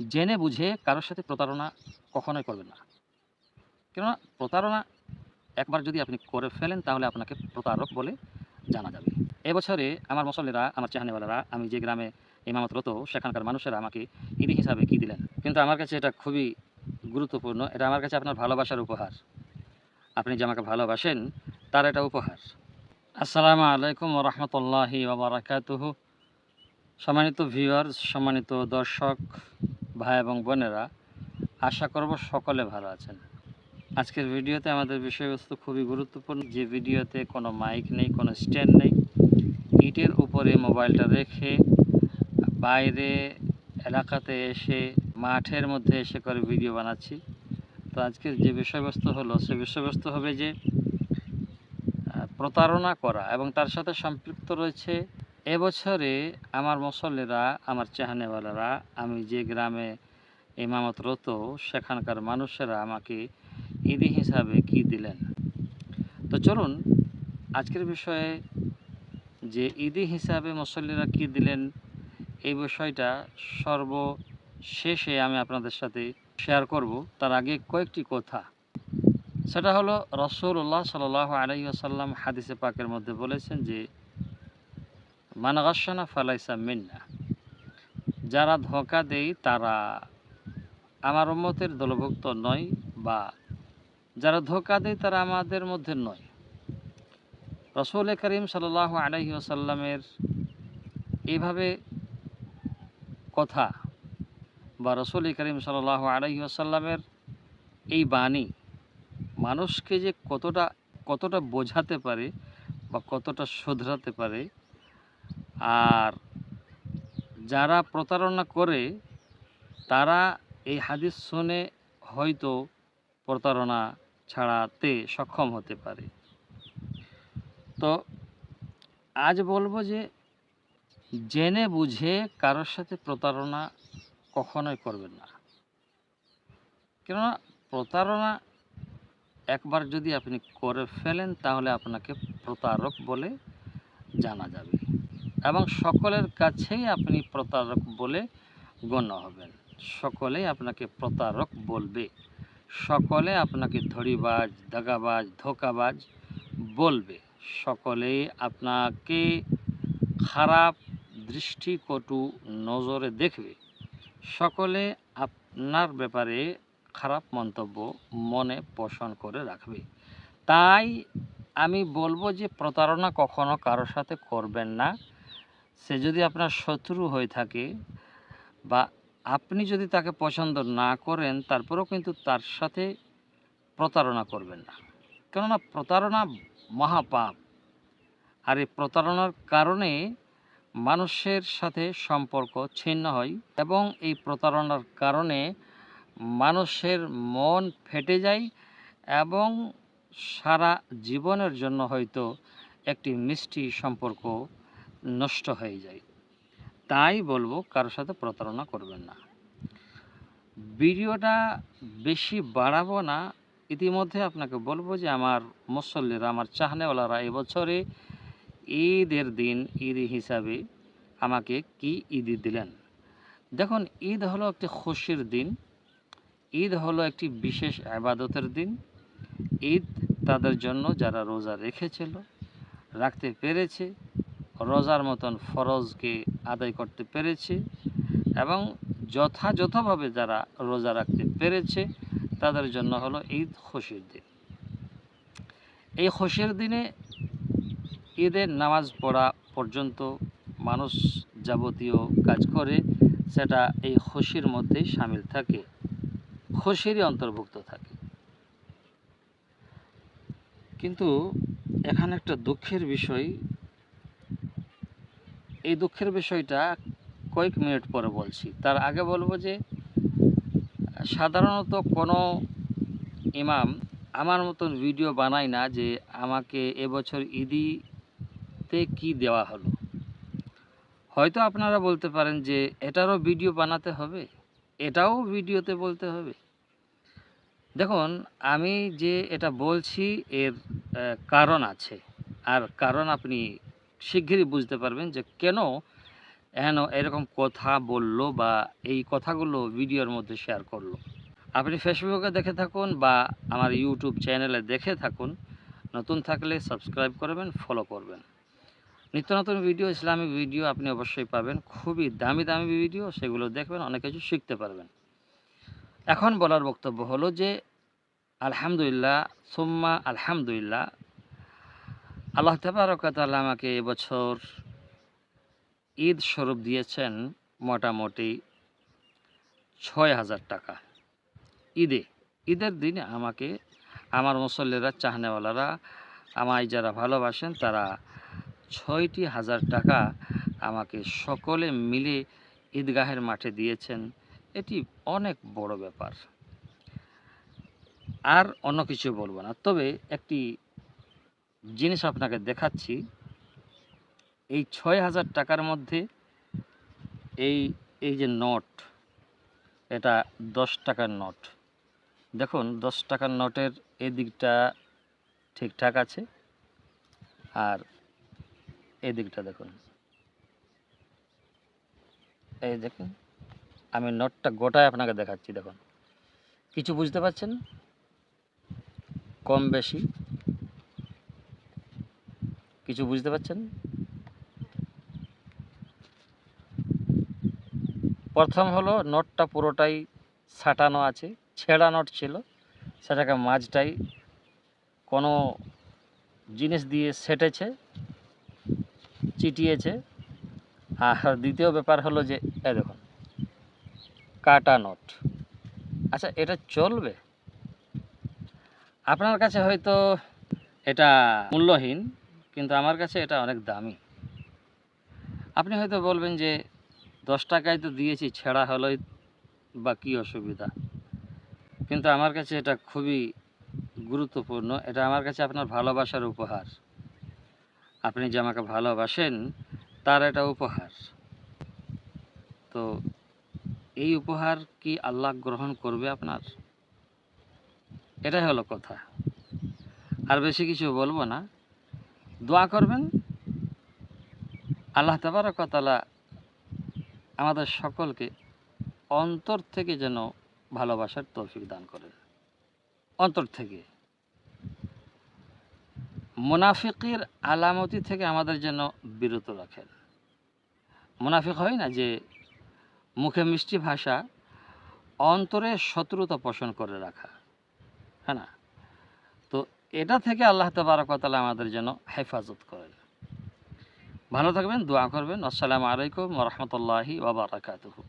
জেনে বুঝে কারোর সাথে প্রতারণা কখনোই করবেন না। কেননা প্রতারণা একবার যদি আপনি করে ফেলেন, তাহলে আপনাকে প্রতারক বলে জানা যাবে। এবছরে আমার মুসল্লিরা, আমার চাহানিওয়ালারা আমি যে গ্রামে ইমামতরত সেখানকার মানুষেরা আমাকে ঈদি হিসাবে কী দিলেন? কিন্তু আমার কাছে এটা খুবই গুরুত্বপূর্ণ, এটা আমার কাছে আপনার ভালোবাসার উপহার। আপনি যে আমাকে ভালোবাসেন, তার এটা উপহার। আসসালামু আলাইকুম রহমতুল্লাহি ওবরাকাতুহ। সম্মানিত ভিউয়ার্স সম্মানিত দর্শক ভাই এবং বোনেরা, আশা করব সকলে ভালো আছেন। আজকের ভিডিওতে আমাদের বিষয়বস্তু খুবই গুরুত্বপূর্ণ। যে ভিডিওতে কোনো মাইক নেই, কোনো স্ট্যান্ড নেই, ইটের উপরে মোবাইলটা রেখে বাইরে এলাকাতে এসে, মাঠের মধ্যে এসে করে ভিডিও বানাচ্ছি। তো আজকের যে বিষয়বস্তু হলো, সে বিষয়বস্তু হবে যে প্রতারণা করা এবং তার সাথে সম্পৃক্ত রয়েছে এবছরে আমার মুসল্লিরা, আমার চাহানেওয়ালারা, আমি যে গ্রামে ইমামতরত সেখানকার মানুষেরা আমাকে ঈদি হিসাবে কি দিলেন? তো চলুন, আজকের বিষয়ে যে ঈদি হিসাবে মুসল্লিরা কি দিলেন, এই বিষয়টা সর্বশেষে আমি আপনাদের সাথে শেয়ার করব। তার আগে কয়েকটি কথা। সেটা হলো রসুল্লাহ সাল আলাই আসাল্লাম হাদিসে পাকের মধ্যে বলেছেন যে মানাগাসানা ফালাইসা মিন্না। যারা ধোকা দেয় তারা আমার উম্মতের দলভুক্ত নয় বা যারা ধোকা দেয় তারা আমাদের মধ্যে নয়। রসুল করিম সাল আলহি আসাল্লামের এইভাবে কথা বা রসুল করিম সাল আলহি আসাল্লামের এই বাণী মানুষকে যে কতটা কতটা বোঝাতে পারে বা কতটা শোধরাতে পারে আর যারা প্রতারণা করে, তারা এই হাদিস শুনে হয়তো প্রতারণা ছাড়াতে সক্ষম হতে পারে। তো আজ বলব যে, জেনে বুঝে কারোর সাথে প্রতারণা কখনোই করবেন না। কেননা প্রতারণা একবার যদি আপনি করে ফেলেন, তাহলে আপনাকে প্রতারক বলে জানা যাবে। এবং সকলের কাছেই আপনি প্রতারক বলে গণ্য হবেন। সকলেই আপনাকে প্রতারক বলবে। সকলে আপনাকে ধড়িবাজ, দাগাবাজ, ধোকাবাজ বলবে। সকলেই আপনাকে খারাপ দৃষ্টিকটু নজরে দেখবে। সকলে আপনার ব্যাপারে খারাপ মন্তব্য মনে পোষণ করে রাখবে। তাই আমি বলব যে প্রতারণা কখনো কারোর সাথে করবেন না। সে যদি আপনার শত্রু হয়ে থাকে বা আপনি যদি তাকে পছন্দ না করেন, তারপরেও কিন্তু তার সাথে প্রতারণা করবেন না। কেননা প্রতারণা মহাপাপ। আর এই প্রতারণার কারণে মানুষের সাথে সম্পর্ক ছিন্ন হয় এবং এই প্রতারণার কারণে মানুষের মন ফেটে যায় এবং সারা জীবনের জন্য হয়তো একটি মিষ্টি সম্পর্ক নষ্ট হয়ে যায়। তাই বলব কারোর সাথে প্রতারণা করবেন না। ভিডিওটা বেশি বাড়াবো না। ইতিমধ্যে আপনাকে বলব যে আমার মুসল্লিরা, আমার চাহনেওয়ালারা এবছরে ঈদের দিন, ঈদ হিসাবে আমাকে কি ঈদ দিলেন? দেখুন, ঈদ হলো একটি খুশির দিন। ঈদ হলো একটি বিশেষ আবাদতের দিন। ঈদ তাদের জন্য যারা রোজা রেখেছিল, রাখতে পেরেছে রোজার মতন ফরজকে আদায় করতে পেরেছে এবং যথাযথভাবে যারা রোজা রাখতে পেরেছে, তাদের জন্য হলো ঈদ খুশির দিন। এই খুশির দিনে ঈদের নামাজ পড়া পর্যন্ত মানুষ যাবতীয় কাজ করে, সেটা এই খুশির মধ্যেই সামিল থাকে, খুশিরই অন্তর্ভুক্ত থাকে। কিন্তু এখানে একটা দুঃখের বিষয় এই দুঃখের বিষয়টা কয়েক মিনিট পরে বলছি। তার আগে বলব যে, সাধারণত কোনো ইমাম আমার মতন ভিডিও বানায় না যে আমাকে এবছর ঈদিতে কি দেওয়া হলো। হয়তো আপনারা বলতে পারেন যে, এটারও ভিডিও বানাতে হবে, এটাও ভিডিওতে বলতে হবে। দেখুন, আমি যে এটা বলছি এর কারণ আছে। আর কারণ আপনি শিগগিরই বুঝতে পারবেন যে কেন এহেন এরকম কথা বলল বা এই কথাগুলো ভিডিওর মধ্যে শেয়ার করল। আপনি ফেসবুকে দেখে থাকুন বা আমার ইউটিউব চ্যানেলে দেখে থাকুন। নতুন থাকলে সাবস্ক্রাইব করবেন ফলো করবেন। নিত্য নতুন ভিডিও ইসলামিক ভিডিও আপনি অবশ্যই পাবেন। খুবই দামি দামি ভিডিও সেগুলো দেখবেন, অনেক কিছু শিখতে পারবেন। এখন বলার বক্তব্য হলো যে, আলহামদুলিল্লাহ, সোম্মা আলহামদুলিল্লাহ আল্লাহ তাবারকাতাল্লাহ আমাকে এবছর ঈদ স্বরূপ দিয়েছেন মোটামুটি ছয় হাজার টাকা। ঈদে, ঈদের দিনে আমাকে, আমার মুসল্লিরা, চাহনেওয়ালারা, আমায় যারা ভালোবাসেন, তারা ছয়টি হাজার টাকা আমাকে সকলে মিলে ঈদগাহের মাঠে দিয়েছেন। এটি অনেক বড় ব্যাপার। আর অন্য কিছু বলব না। তবে একটি জিনিস আপনাকে দেখাচ্ছি। এই ছয় হাজার টাকার মধ্যে এই এই যে নোট, এটা দশ টাকার নোট। দেখুন, দশ টাকার নোটের এই দিকটা ঠিকঠাক আছে আর এই দিকটা দেখুন। এই দেখুন, আমি নোটটা গোটায় আপনাকে দেখাচ্ছি, দেখুন। কিছু বুঝতে পারছেন? কম বেশি। কিছু বুঝতে পারছেন? প্রথম হলো নোটটা পুরোটাই ছাটানো আছে, ছেঁড়া নোট ছিল, সেটাকে মাঝটাই কোনো জিনিস দিয়ে সেটেছে, চিটিয়েছে। আর দ্বিতীয় ব্যাপার হলো যে এ দেখুন, কাটা নোট। আচ্ছা এটা চলবে? আপনার কাছে হয়তো এটা মূল্যহীন কিন্তু আমার কাছে এটা অনেক দামি। আপনি হয়তো বলবেন যে, দশ টাকায় তো দিয়েছি, ছেঁড়া হলোই বা কী অসুবিধা? কিন্তু আমার কাছে এটা খুবই গুরুত্বপূর্ণ। এটা আমার কাছে আপনার ভালোবাসার উপহার। আপনি যে আমাকে ভালোবাসেন, তার এটা উপহার। তো এই উপহার কি আল্লাহ গ্রহণ করবে আপনার? এটাই হলো কথা। আর বেশি কিছু বলব না। দোয়া করবেন। আল্লাহ তাবারকতালা আমাদের সকলকে অন্তর থেকে যেন ভালোবাসার তৌফিক দান করেন। অন্তর থেকে। মুনাফিকের আলামতি থেকে আমাদের যেন বিরত রাখেন। মুনাফিক হয় না যে মুখে মিষ্টি ভাষা অন্তরে শত্রুতা পোষণ করে রাখা। হ্যাঁ না? এটা থেকে আল্লাহ তবারকতালা আমাদের যেন হেফাজত করেন। ভালো থাকবেন, দোয়া করবেন। আসসালামু আলাইকুম রহমতুল্লাহি ওবরাকাতুহু